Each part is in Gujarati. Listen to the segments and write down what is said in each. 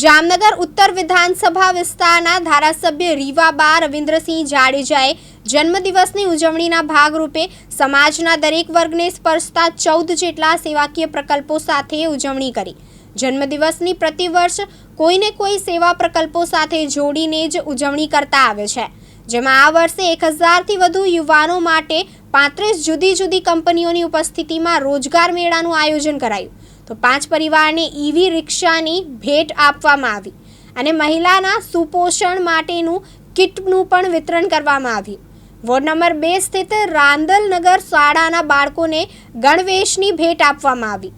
જામનગર ઉત્તર વિધાનસભા વિસ્તારના ધારાસભ્ય રીવાબા રવિન્દ્રસિંહ જાડેજાએ જન્મદિવસની ઉજવણીના ભાગરૂપે સમાજના દરેક વર્ગને સ્પર્શતા ચૌદ જેટલા સેવાકીય પ્રકલ્પો સાથે ઉજવણી કરી. જન્મદિવસની પ્રતિવર્ષ કોઈને કોઈ સેવા પ્રકલ્પો સાથે જોડીને જ ઉજવણી કરતા આવે છે. જેમાં આ વર્ષે એક હજારથી વધુ યુવાનો માટે પાંત્રીસ જુદી જુદી કંપનીઓની ઉપસ્થિતિમાં રોજગાર મેળાનું આયોજન કરાયું. તો પાંચ પરિવારને ઈવી રિક્ષાની ભેટ આપવામાં આવી અને મહિલાના સુપોષણ માટેનું કિટનું પણ વિતરણ કરવામાં આવ્યું. વોર્ડ નંબર બે સ્થિત રાંદલનગર શાળાના બાળકોને ગણવેશની ભેટ આપવામાં આવી.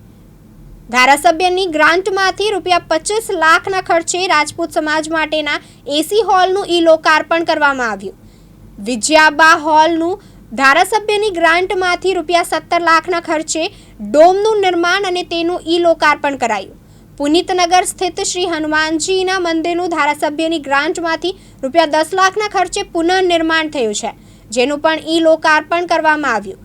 ધારાસભ્યની ગ્રાન્ટમાંથી રૂપિયા પચીસ લાખના ખર્ચે રાજપૂત સમાજ માટેના એસી હોલનું ઈ લોકાર્પણ કરવામાં આવ્યું. વિજયાબા હોલનું ધારાસભ્યની ગ્રાન્ટમાંથી રૂપિયા સત્તર લાખના ખર્ચે ડોમનું નિર્માણ અને તેનું ઈ લોકાર્પણ કરાયું. પુનિતનગર સ્થિત શ્રી હનુમાનજીના મંદિરનું ધારાસભ્યની ગ્રાન્ટમાંથી રૂપિયા દસ લાખના ખર્ચે પુનઃનિર્માણ થયું છે, જેનું પણ ઈ લોકાર્પણ કરવામાં આવ્યું.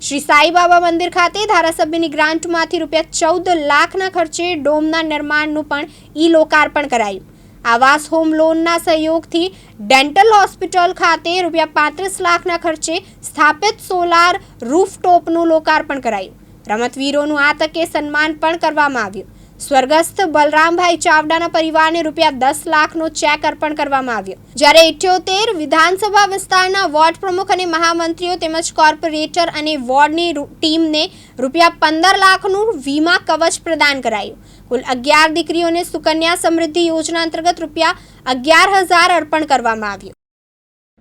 શ્રી સાઈબાબા મંદિર ખાતે ધારાસભ્યની ગ્રાન્ટમાંથી રૂપિયા ચૌદ લાખના ખર્ચે ડોમના નિર્માણનું પણ ઈ લોકાર્પણ કરાયું. આવાસ હોમ લોનના સહયોગથી ડેન્ટલ હોસ્પિટલ ખાતે રૂપિયા પાંત્રીસ લાખના ખર્ચે સ્થાપિત સોલાર રૂફટોપનું લોકાર્પણ કરાયું. રમતવીરોનું આ તકે સન્માન પણ કરવામાં આવ્યું. સ્વર્ગસ્થ બલરામભાઈ ચાવડાના પરિવારને રૂપિયા દસ લાખનો ચેક અર્પણ કરવામાં આવ્યો. જ્યારે ઇઠ્યોતેર વિધાનસભા વિસ્તારના વોર્ડ પ્રમુખ અને મહામંત્રીઓ તેમજ કોર્પોરેટર અને વોર્ડની ટીમને રૂપિયા પંદર લાખનું વીમા કવચ પ્રદાન કરાયું. કુલ અગિયાર દીકરીઓને સુકન્યા સમૃદ્ધિ યોજના અંતર્ગત રૂપિયા અગિયાર હજાર અર્પણ કરવામાં આવ્યું.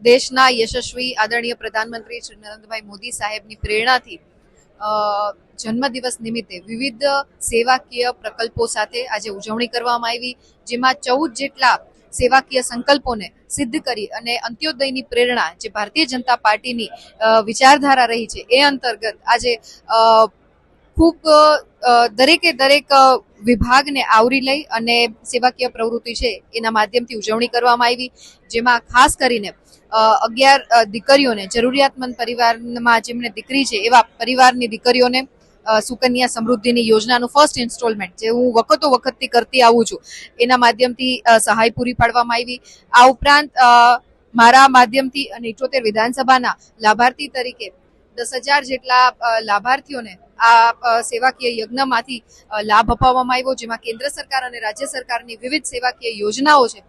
દેશના યશસ્વી આદરણીય પ્રધાનમંત્રી શ્રી નરેન્દ્રભાઈ મોદી સાહેબની પ્રેરણાથી જન્મદિવસ નિમિત્તે વિવિધ સેવાકીય પ્રકલ્પો સાથે આજે ઉજવણી કરવામાં આવી, જેમાં ચૌદ જેટલા સેવાકીય સંકલ્પોને સિદ્ધ કરી અને અંત્યોદયની પ્રેરણા જે ભારતીય જનતા પાર્ટીની વિચારધારા રહી છે એ અંતર્ગત આજે ખૂબ દરેકે દરેક વિભાગને આવરી લઈ અને સેવાકીય પ્રવૃત્તિ છે એના માધ્યમથી ઉજવણી કરવામાં આવી, જેમાં ખાસ કરીને અગિયાર દીકરીઓને, જરૂરિયાતમંદ પરિવારમાં જેમને દીકરી છે એવા પરિવારની દીકરીઓને સુકન્યા સમૃદ્ધિની યોજનાનું ફર્સ્ટ ઇન્સ્ટોલમેન્ટ જે હું વખતો વખતથી કરતી આવું છું, એના માધ્યમથી સહાય પૂરી પાડવામાં આવી. આ ઉપરાંત મારા માધ્યમથી અને ઇઠોતેર વિધાનસભાના લાભાર્થી તરીકે દસ હજાર જેટલા લાભાર્થીઓને આ સેવાકીય યજ્ઞમાંથી લાભ અપાવવામાં આવ્યો, જેમાં કેન્દ્ર સરકાર અને રાજ્ય સરકારની વિવિધ સેવાકીય યોજનાઓ છે.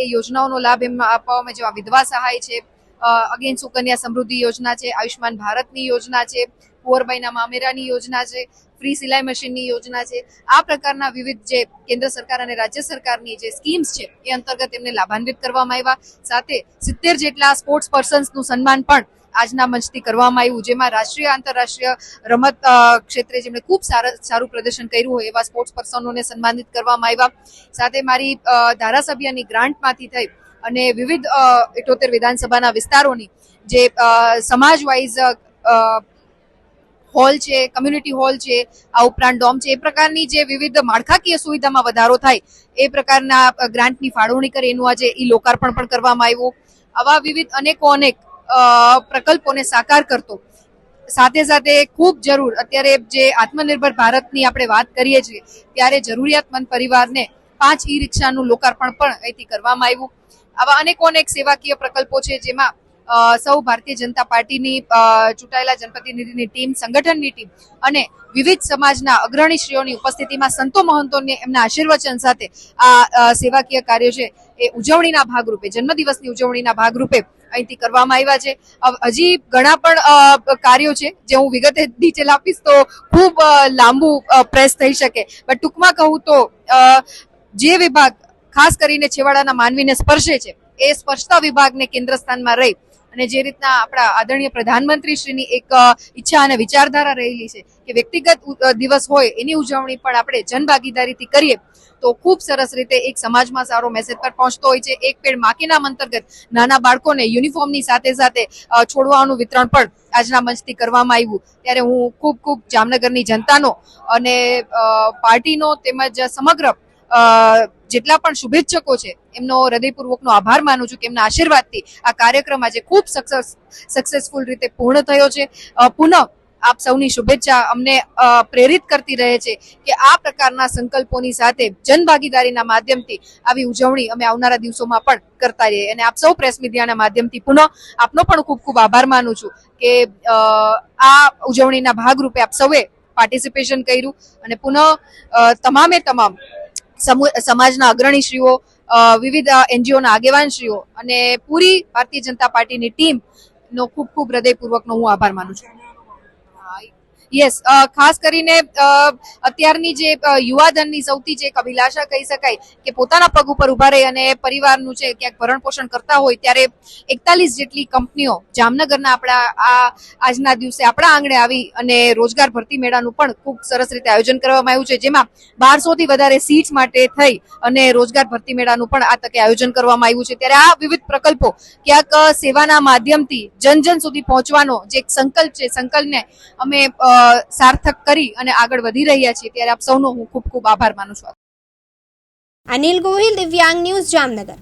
એ યોજનાઓનો લાભ એમાં અપાવવામાં જેવા વિધવા સહાય છે અગેન સુકન્યા સમૃદ્ધિ યોજના છે આયુષ્માન ભારતની યોજના છે કુંવરબાઈના મામેરાની યોજના છે, ફ્રી સિલાઈ મશીનની યોજના છે. આ પ્રકારના વિવિધ જે કેન્દ્ર સરકાર અને રાજ્ય સરકારની જે સ્કીમ્સ છે, એ અંતર્ગત એમને લાભાન્વિત કરવામાં આવ્યા. સાથે સિત્તેર જેટલા સ્પોર્ટ્સ પર્સન્સનું સન્માન પણ આજના મંચથી કરવામાં આવ્યું, જેમાં રાષ્ટ્રીય, આંતરરાષ્ટ્રીય રમત ક્ષેત્રે જેમણે ખૂબ સારા, સારું પ્રદર્શન કર્યું હોય એવા સ્પોર્ટ્સ પર્સનોને સન્માનિત કરવામાં આવ્યા. સાથે મારી ધારાસભ્યની ગ્રાન્ટમાંથી થઈ અને વિવિધ ઇઠોતેર વિધાનસભાના વિસ્તારોની જે સમાજ વાઇઝ હોલ છે કમ્યુનિટી હોલ છે, આ ઉપરાંત ડોમ છે, એ પ્રકારની જે વિવિધ માળખાકીય સુવિધામાં વધારો થાય, એ પ્રકારના ગ્રાન્ટની ફાળવણી કરે, એનું આજે ઈ લોકાર્પણ પણ કરવામાં આવ્યું. આવા વિવિધ અનેકો અનેક પ્રકલ્પોને સાકાર કરતો. સાથે સાથે ખૂબ જરૂર, અત્યારે જે આત્મનિર્ભર ભારતની આપણે વાત કરીએ છીએ, ત્યારે જરૂરિયાતમંદ પરિવારને પાંચ ઈ રિક્ષાનું લોકાર્પણ પણ અહીંથી કરવામાં આવ્યું. આવા અનેકો અનેક સેવાકીય પ્રકલ્પો છે જેમાં સૌ ભારતીય જનતા પાર્ટીની ચૂંટાયેલા જનપ્રતિનિધિની ટીમ, સંગઠનની ટીમ અને વિવિધ સમાજના અગ્રણીશ્રીઓની ઉપસ્થિતિમાં સંતો મહંતોને એમના આશીર્વચન સાથે આ સેવાકીય કાર્ય છે એ ઉજવણીના ભાગરૂપે, જન્મદિવસની ઉજવણીના ભાગરૂપે અહીંથી કરવામાં આવ્યા છે. હજી ઘણા પણ કાર્યો છે જે હું વિગતે ડિટેલ આપીશ તો ખૂબ લાંબુ પ્રેસ થઈ શકે. બટ ટૂંકમાં કહું તો જે વિભાગ ખાસ કરીને છેવાડાના માનવીને સ્પર્શે છે, એ સ્પર્શતા વિભાગને કેન્દ્ર સ્થાનમાં રહી અને જે રીતના આપણા આદરણીય પ્રધાનમંત્રી શ્રીની એક ઈચ્છા અને વિચારધારા રહેલી છે કે વ્યક્તિગત દિવસ હોય એની ઉજવણી પણ આપણે જનભાગીદારીથી કરીએ, તો ખૂબ સરસ રીતે એક સમાજમાં સારો મેસેજ પર પહોંચતો હોય છે. એક પેડ માકીના અંતર્ગત નાના બાળકોને યુનિફોર્મની સાથે સાથે છોડવાનું વિતરણ પણ આજના મંચથી કરવામાં આવ્યું. ત્યારે હું ખૂબ ખૂબ જામનગરની જનતાનો અને પાર્ટીનો તેમજ સમગ્ર જેટલા પણ શુભેચ્છકો છે, એમનો હૃદયપૂર્વકનો આભાર માનું છું કે એમના આશીર્વાદથી આ કાર્યક્રમ આજે ખૂબ સક્સેસ સક્સેસફુલ રીતે પૂર્ણ થયો છે. પુનઃ આપ સૌની શુભેચ્છા અમને પ્રેરિત કરતી રહે છે કે આ પ્રકારના સંકલ્પોની સાથે જનભાગીદારીના માધ્યમથી આવી ઉજવણી અમે આવનારા દિવસોમાં પણ કરતા રહીએ. અને આપ સૌ પ્રેસ મીડિયાના માધ્યમથી પુનઃ આપનો પણ ખૂબ ખૂબ આભાર માનું છું કે આ ઉજવણીના ભાગરૂપે આપ સૌએ પાર્ટિસિપેશન કર્યું અને પુનઃ તમામે તમામ સમાજના અગ્રણીશ્રીઓ વિવિધ એનજીઓના આગેવાનશ્રીઓ અને પૂરી ભારતીય જનતા પાર્ટીની ટીમ નો ખૂબ ખૂબ હૃદયપૂર્વકનો હું આભાર માનું છું. યસ ખાસ કરીને અત્યારની જે યુવાધનની સૌથી જે અભિલાષા કહી શકાય કે પોતાના પગ ઉપર ઊભા રહી અને પરિવારનું છે ક્યાંક ભરણ પોષણ કરતા હોય ત્યારે એકતાલીસ જેટલી કંપનીઓ જામનગરના આપણા, આ, આજના દિવસે આપણા આંગણે આવી અને રોજગાર ભરતી મેળાનું પણ ખૂબ સરસ રીતે આયોજન કરવામાં આવ્યું છે. જેમાં બારસોથી વધારે સીટ્સ માટે થઈ અને રોજગાર ભરતી મેળાનું પણ આ તકે આયોજન કરવામાં આવ્યું છે. ત્યારે આ વિવિધ પ્રકલ્પો ક્યાંક સેવાના માધ્યમથી જન જન સુધી પહોંચવાનો જે એક સંકલ્પ છે, સંકલ્પને અમે સાર્થક કરી અને આગળ વધી રહ્યા છીએ, ત્યારે આપ સૌનો હું ખૂબ ખૂબ આભાર માનું છું. અનિલ ગોહિલ, દિવ્યાંગ ન્યૂઝ જામનગર.